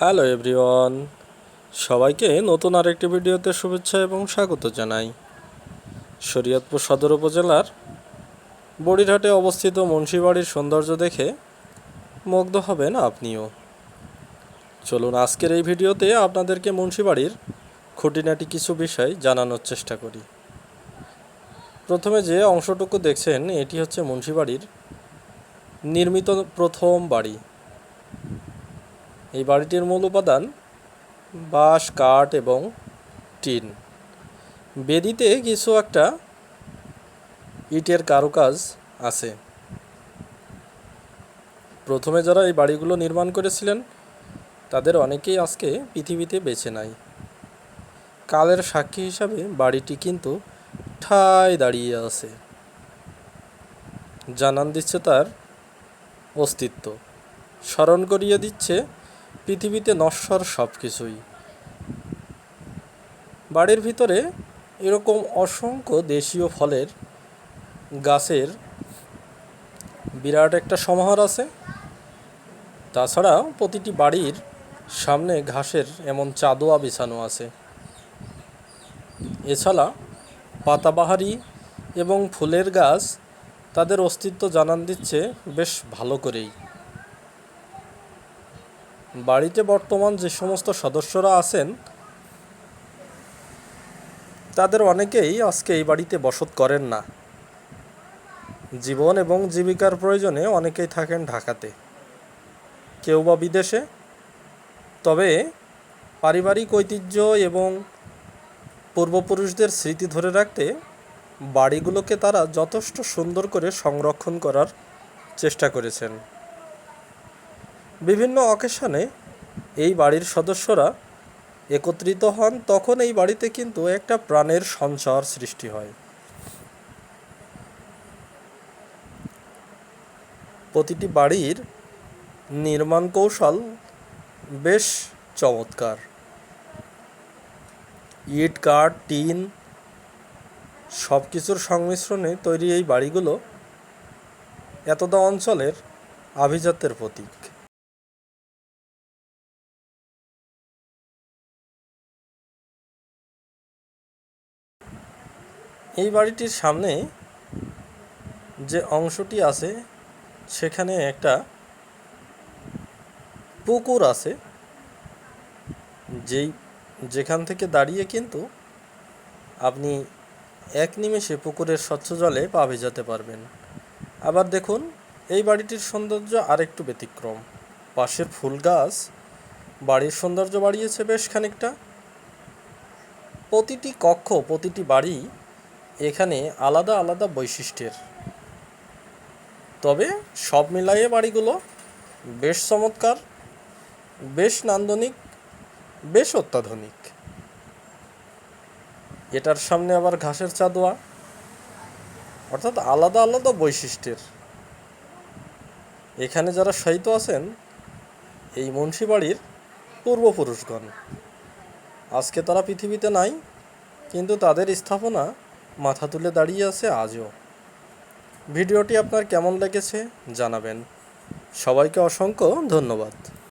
Hello everyone, সবাইকে নতুন আরেকটি ভিডিওতে শুভেচ্ছা এবং স্বাগত জানাই। শরীয়তপুর সদর উপজেলার বড়িরহাটে অবস্থিত মুন্সিবাড়ির সৌন্দর্য দেখে মুগ্ধ হবেন আপনিও। চলুন আজকের এই ভিডিওতে আপনাদেরকে মুন্সিবাড়ির খুঁটিনাটি কিছু বিষয় জানানোর চেষ্টা করি। প্রথমে যে অংশটুকু দেখছেন, এটি হচ্ছে মুন্সিবাড়ির নির্মিত প্রথম বাড়ি। এই বাড়িটির মূল উপাদান বাঁশ, কাঠ এবং টিন। বেদিতে কিছু একটা ইটের কারুকাজ আছে। প্রথমে যারা এই বাড়িগুলো নির্মাণ করেছিলেন, তাদের অনেকেই আজকে পৃথিবীতে বেঁচে নাই কালের সাক্ষী হিসাবে বাড়িটি কিন্তু ঠায় দাঁড়িয়ে আছে। জানান দিচ্ছে তার অস্তিত্ব। স্মরণ করিয়ে দিচ্ছে পৃথিবীতে নশ্বর সব কিছুই বাড়ির ভিতরে এরকম অসংখ্য দেশীয় ফলের গাছের বিরাট একটা সমাহার আছে। তাছাড়া প্রতিটি বাড়ির সামনে ঘাসের এমন চাদোয়া বিছানো আছে। এছাড়া পাতাবাহারি এবং ফুলের গাছ তাদের অস্তিত্ব জানান দিচ্ছে বেশ ভালো করেই। বাড়িতে বর্তমান যে সমস্ত সদস্যরা আছেন, তাদের অনেকেই আজকে এই বাড়িতে বসত করেন না। জীবন এবং জীবিকার প্রয়োজনে অনেকেই থাকেন ঢাকাতে। কেউ বা বিদেশে। তবে পারিবারিক ঐতিহ্য এবং পূর্বপুরুষদের স্মৃতি ধরে রাখতে বাড়িগুলোকে তারা যথেষ্ট সুন্দর করে সংরক্ষণ করার চেষ্টা করেছেন। বিভিন্ন অকেশনে এই বাড়ির সদস্যরা একত্রিত হন, তখন এই বাড়িতে কিন্তু একটা প্রাণের সঞ্চার সৃষ্টি হয়। প্রতিটি বাড়ির নির্মাণ কৌশল বেশ চমৎকার। ইট, কাঠ, টিন সব কিছুর সংমিশ্রণে তৈরি এই বাড়িগুলো এতদা অঞ্চলের আভিজাত্যের প্রতীক। এই বাড়িটির সামনে যে অংশটি আছে, সেখানে একটা পুকুর আছে, যেই, যেখান থেকে দাঁড়িয়ে কিন্তু আপনি এক নিমেষে পুকুরের স্বচ্ছ জলে পা ভেজাতে পারবেন। আবার দেখুন, এই বাড়িটির সৌন্দর্য আরেকটু ব্যতিক্রম। পাশের ফুল গাছ, বাড়ির সৌন্দর্য বাড়িয়েছে বেশ খানিকটা। প্রতিটি কক্ষ, প্রতিটি বাড়ি এখানে আলাদা আলাদা বৈশিষ্ট্যের। তবে সব মিলাইয়ে বাড়িগুলো বেশ চমৎকার, বেশ নান্দনিক, বেশ অত্যাধুনিক। এটার সামনে আবার ঘাসের চাদোয়া, অর্থাৎ আলাদা আলাদা বৈশিষ্ট্যের। এখানে যারা শয়িত আছেন, এই মুন্সি বাড়ির পূর্বপুরুষগণ। আজকে তারা পৃথিবীতে নাই, কিন্তু তাদের স্থাপনা মাথা তুলে দাঁড়িয়ে আছে আজও। ভিডিওটি আপনার কেমন লেগেছে জানাবেন। সবাইকে অসংখ্য ধন্যবাদ।